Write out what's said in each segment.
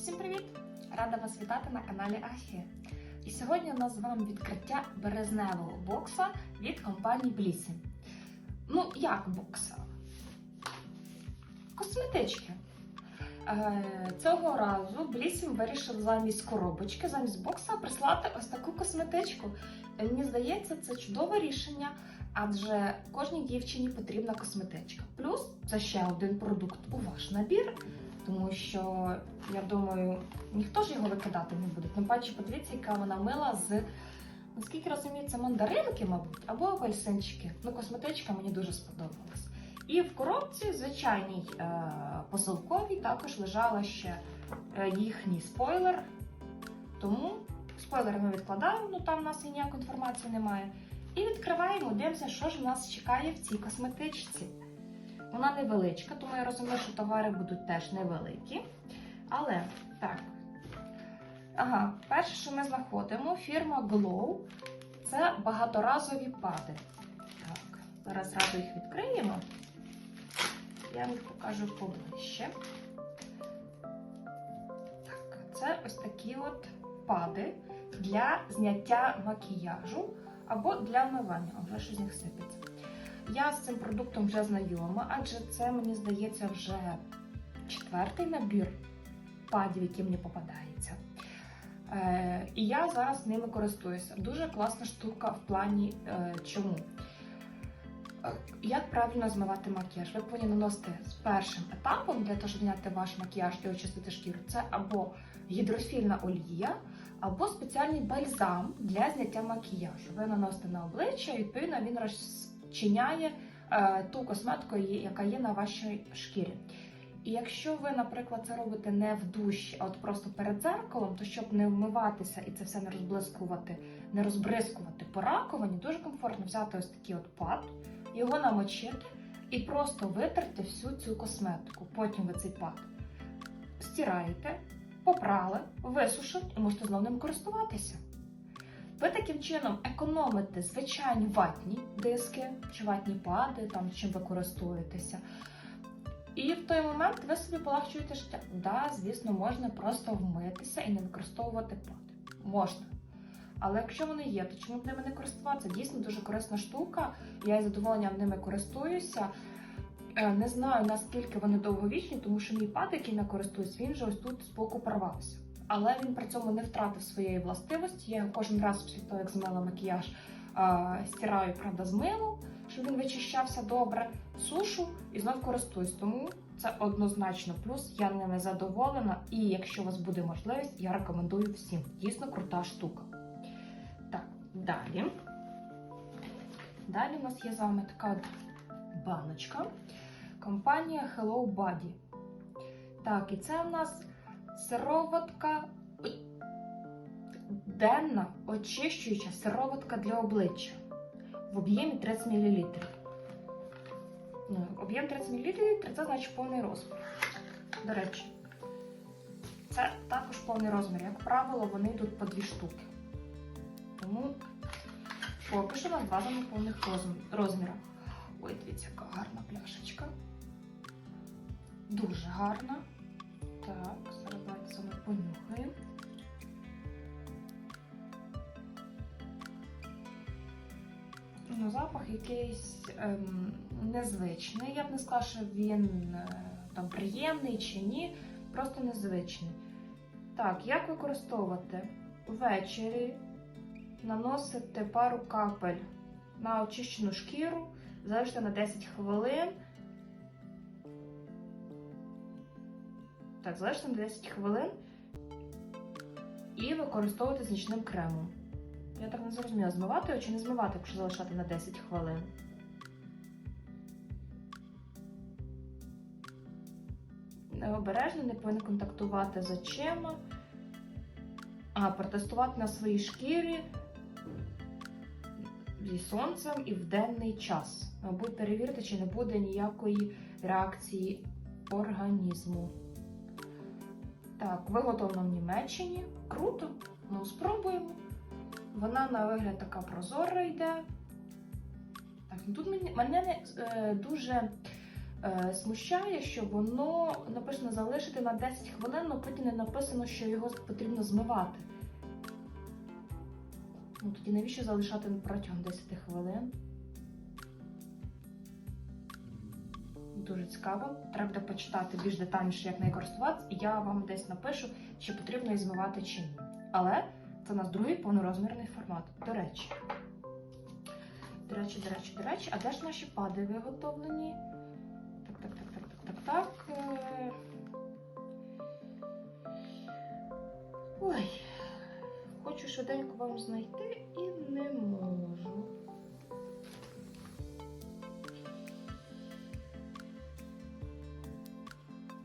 Всім привіт! Рада вас вітати на каналі Ахі. І сьогодні у нас з вами відкриття березневого бокса від компанії Блісі. Ну, як бокса? Косметички. Е, Цього разу Блісім вирішив замість коробочки, замість бокса прислати ось таку косметичку. Е, Мені здається, це чудове рішення, адже кожній дівчині потрібна косметичка. Плюс це ще один продукт у ваш набір. Тому що я думаю, ніхто ж його викидати не буде. Тим паче, подивіться, яка вона мила з наскільки розумію, це мандаринки, мабуть, або апельсинчики. Ну, косметичка мені дуже сподобалась. І в коробці, звичайній е- посилковій, також лежала ще е, їхній спойлер. Тому спойлери ми відкладаємо, ну там у нас і ніякої інформації немає. І відкриваємо, дивимося, що ж в нас чекає в цій косметичці. Вона невеличка, тому я розумію, що товари будуть теж невеликі. Але так. Ага, перше, що ми знаходимо, фірма Glow. Це багаторазові пади. Так, зараз разу їх відкриємо. Я вам покажу поближче. Так, це ось такі от пади для зняття макіяжу або для вмивання. О, вже щось з них сипеться. Я з цим продуктом вже знайома, адже це, мені здається, вже четвертий набір падів, які мені попадається. Е, і я зараз ними користуюся. Дуже класна штука в плані е, чому. Е, Як правильно змивати макіяж? Ви повинні наносити з першим етапом для того, щоб зняти ваш макіяж і очистити шкіру. Це або гідрофільна олія, або спеціальний бальзам для зняття макіяжу. Ви наносите на обличчя, і відповідно він розчиняє е, ту косметику, яка є на вашій шкірі. І якщо ви, наприклад, це робите не в душі, а от просто перед зеркалом, то щоб не вмиватися і це все не розблискувати, не розбризкувати по раковині, дуже комфортно взяти ось такий от пад, його намочити і просто витерти всю цю косметику. Потім ви цей пад стираєте, попрали, висушили і можете знову ним користуватися. Ви таким чином економите звичайні ватні диски чи ватні пади, там чим ви користуєтеся. І в той момент ви собі полегшуєте життя. Да, звісно, можна просто вмитися і не використовувати пад. Можна. Але якщо вони є, то чому б ними не користуватися? Дійсно дуже корисна штука. Я із задоволенням ними користуюся. Е, Не знаю наскільки вони довговічні, тому що мій пад, який я користуюсь, він вже ось тут з боку порвався. Але він при цьому не втратив своєї властивості. Я кожен раз після того, як змила макіяж, стираю, правда, з милом, щоб він вичищався добре, сушу і знов користуюсь. Тому це однозначно плюс. Я ними задоволена. І якщо у вас буде можливість, я рекомендую всім. Дійсно крута штука. Так, далі. Далі у нас є з вами така баночка. Компанія Hello Body. Так, і це у нас сироватка денна очищуюча сироватка для обличчя в об'ємі 30 мл. Ну, об'єм 30 мл це значить повний розмір. До речі, це також повний розмір. Як правило, вони йдуть по дві штуки. Тому поки що нас два повних розміра. Ой, дивіться, яка гарна пляшечка. Дуже гарна. Запах якийсь ем, незвичний. Я б не сказала, що він е, там приємний чи ні, просто незвичний. Так, як використовувати? Ввечері наносити пару капель на очищену шкіру, залишити на 10 хвилин. Так, залишити на 10 хвилин і використовувати з нічним кремом. Я так не зрозуміла, змивати його чи не змивати, якщо залишати на 10 хвилин. Обережно не повинен контактувати з очима. А, протестувати на своїй шкірі зі сонцем і в денний час. Мабуть, перевірити, чи не буде ніякої реакції організму. Так, виготовлено в Німеччині. Круто. Ну, спробуємо. Вона на вигляд така прозора йде. Так, тут мені, мене е, дуже е, смущає, що воно написано залишити на 10 хвилин, але потім не написано, що його потрібно змивати. Ну тоді навіщо залишати протягом 10 хвилин? Дуже цікаво. Треба почитати більш детальніше, як нею користуватися, і я вам десь напишу, чи потрібно її змивати чи ні. Але це у нас другий повнорозмірний формат. До речі. До речі, до речі, до речі, а де ж наші пади виготовлені? Так, так, так, так, так, так, так. Ой, хочу швиденько вам знайти і не можу.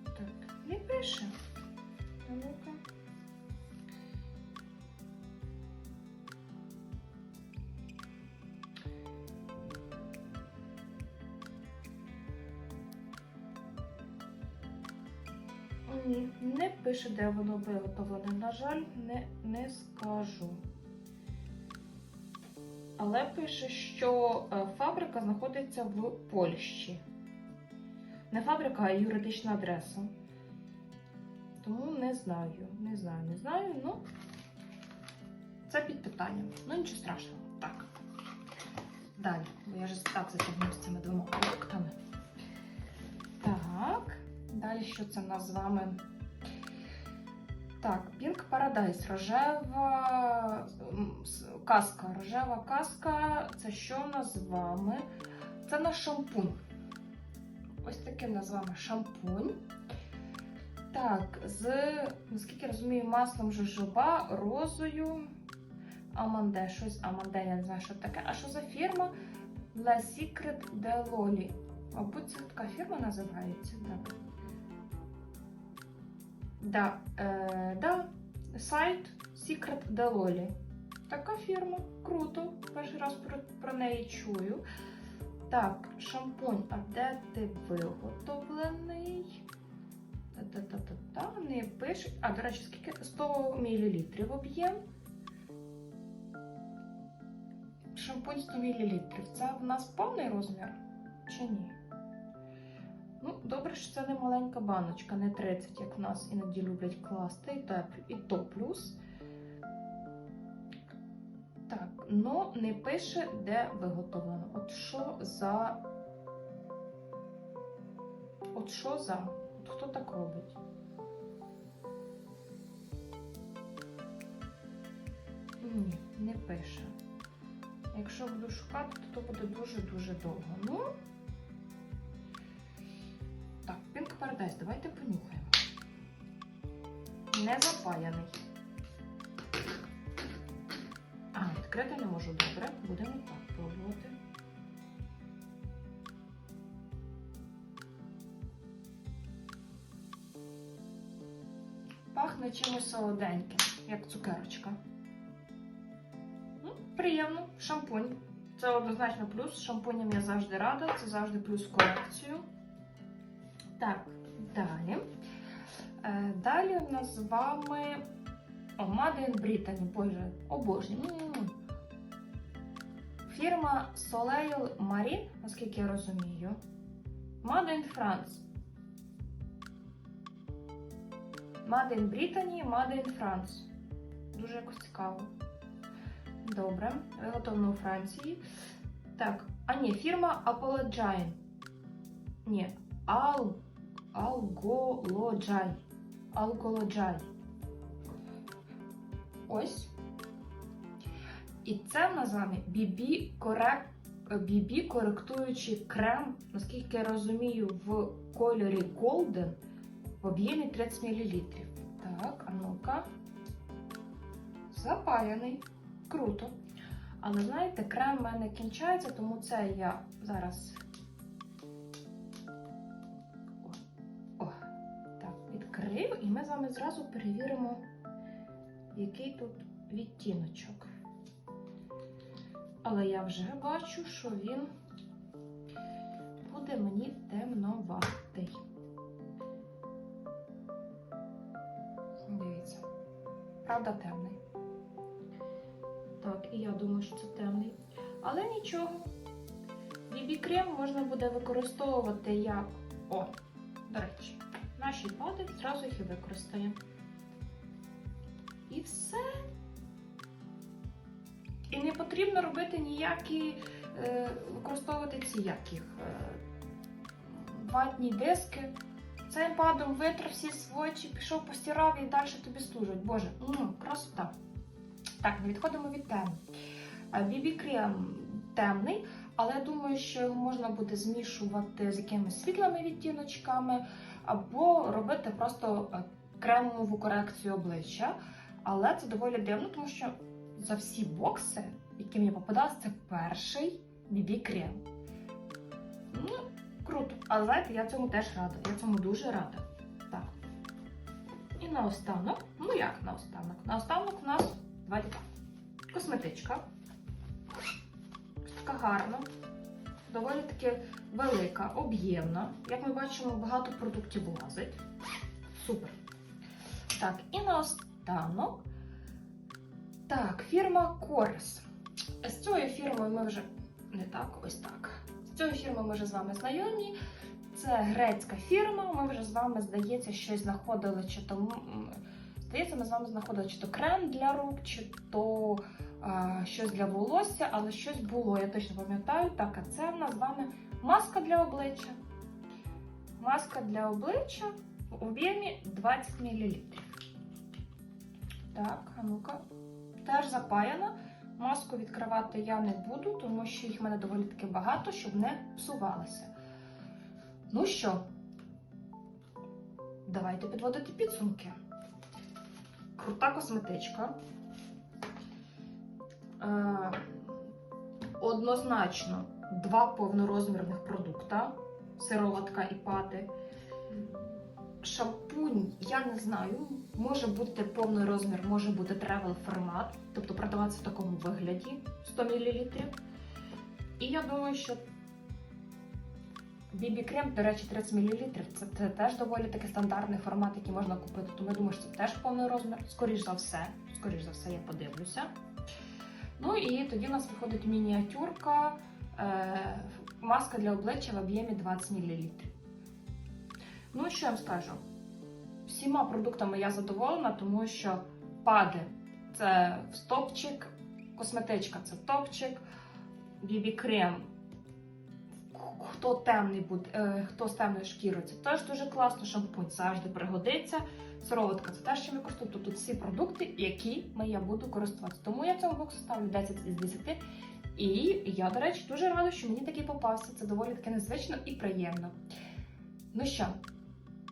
Так, не пише. Пише, де воно виготовлене. На жаль, не, не скажу. Але пише, що е, фабрика знаходиться в Польщі. Не фабрика, а юридична адреса. Тому не знаю, не знаю, не знаю. Ну, це під питанням. Ну, нічого страшного. Так. Далі. Бо я ж так затягнув з цими двома продуктами. Так. Далі що це в нас з вами? Так, Pink Paradise, рожева м, каска. Рожева каска. Це що в нас з вами? Це наш шампунь. Ось таким назвами шампунь. Так, з, наскільки я розумію, маслом жожоба, розою, аманде, щось аманде, я не знаю, що таке. А що за фірма? La Secret de Loli. Мабуть, це така фірма називається. Так. Да, е, да, сайт Secret Deloli. Така фірма. Круто. Перший раз про, про неї чую. Так, шампунь, а де ти виготовлений? Та-та-та-та-та, не пише. А, до речі, скільки? 100 мл об'єм. Шампунь 100 мл. Це в нас повний розмір чи ні? Ну, добре, що це не маленька баночка, не 30, як в нас іноді люблять класти, і то, плюс. Так, но не пише, де виготовлено. От що за. От що за? От хто так робить? Ні, не пише. Якщо буду шукати, то буде дуже-дуже довго. Ну. Pink давайте понюхаємо. Не запаяний. А, відкрити не можу добре. Будемо так пробувати. Пахне чимось солоденьким, як цукерочка. Ну, приємно, шампунь. Це однозначно плюс. Шампуням я завжди рада, це завжди плюс колекцію. Так, далі. Е, далі у нас з вами о, Made in Brittany, боже, обожнюю. Фірма Soleil Marine, наскільки я розумію. Made in France. Made in Brittany, Made in France. Дуже якось цікаво. Добре, виготовлено у Франції. Так, а ні, фірма Apologine. Ні, Ал... Алголоджай. Алголоджай. Ось. І це в нас з вами BB, корек... BB коректуючий крем, наскільки я розумію, в кольорі Golden в об'ємі 30 мл. Так, а ну-ка. Запаяний. Круто. Але знаєте, крем в мене кінчається, тому це я зараз. Відкрию, і ми з вами зразу перевіримо, який тут відтіночок. Але я вже бачу, що він буде мені темноватий. Дивіться, правда, темний. Так, і я думаю, що це темний. Але нічого. BB крем можна буде використовувати як О, до речі, наші пади зразу їх і використаємо. І все. І не потрібно робити ніякі, е, використовувати ці яких е, ватні диски. Цим падом витер всі свочі, пішов, постирав і далі тобі служать. Боже, ну, красота. Так, не відходимо від теми. Бібі крем темний, але я думаю, що його можна буде змішувати з якимись світлими відтіночками, або робити просто е, кремову корекцію обличчя. Але це доволі дивно, тому що за всі бокси, які мені попадалися, це перший бібі крем. Ну, круто. Але знаєте, я цьому теж рада. Я цьому дуже рада. Так. І наостанок, ну як наостанок? Наостанок у нас, давайте так, косметичка. Ось така гарна, доволі таки велика, об'ємна. Як ми бачимо, багато продуктів влазить. Супер. Так, і наостанок. Так, фірма Корес. З цією фірмою ми вже не так, ось так. З цією фірмою ми вже з вами знайомі. Це грецька фірма. Ми вже з вами, здається, щось знаходили, чи то м, здається, ми з вами знаходили чи то крем для рук, чи то а, щось для волосся, але щось було, я точно пам'ятаю. Так, а це в нас з вами маска для обличчя. Маска для обличчя в об'ємі 20 мл. Так, а ну-ка. Теж запаяна. Маску відкривати я не буду, тому що їх в мене доволі таки багато, щоб не псувалися. Ну що, давайте підводити підсумки. Крута косметичка. Е, однозначно два повнорозмірних продукта: сироватка і пати. Шампунь, я не знаю, може бути повний розмір, може бути тревел формат, тобто продаватися в такому вигляді 100 мл. І я думаю, що BB крем, до речі, 30 мл, це, це теж доволі такий стандартний формат, який можна купити. Тому я думаю, що це теж повний розмір. Скоріш за все, скоріш за все, я подивлюся. Ну і тоді у нас виходить мініатюрка, е, маска для обличчя в об'ємі 20 мл. Ну, що я вам скажу? Всіма продуктами я задоволена, тому що пади це в стопчик, косметичка це топчик, бібі крем. Хто темний буде, е, хто з темною шкірою, це теж дуже класно, шампунь завжди пригодиться. Сироватка це теж чим я користую. Тобто всі продукти, які я буду користуватися. Тому я цьому боксу ставлю 10 із 10. І я, до речі, дуже рада, що мені такий попався. Це доволі таки незвично і приємно. Ну що,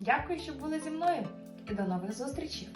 дякую, що були зі мною, і до нових зустрічей!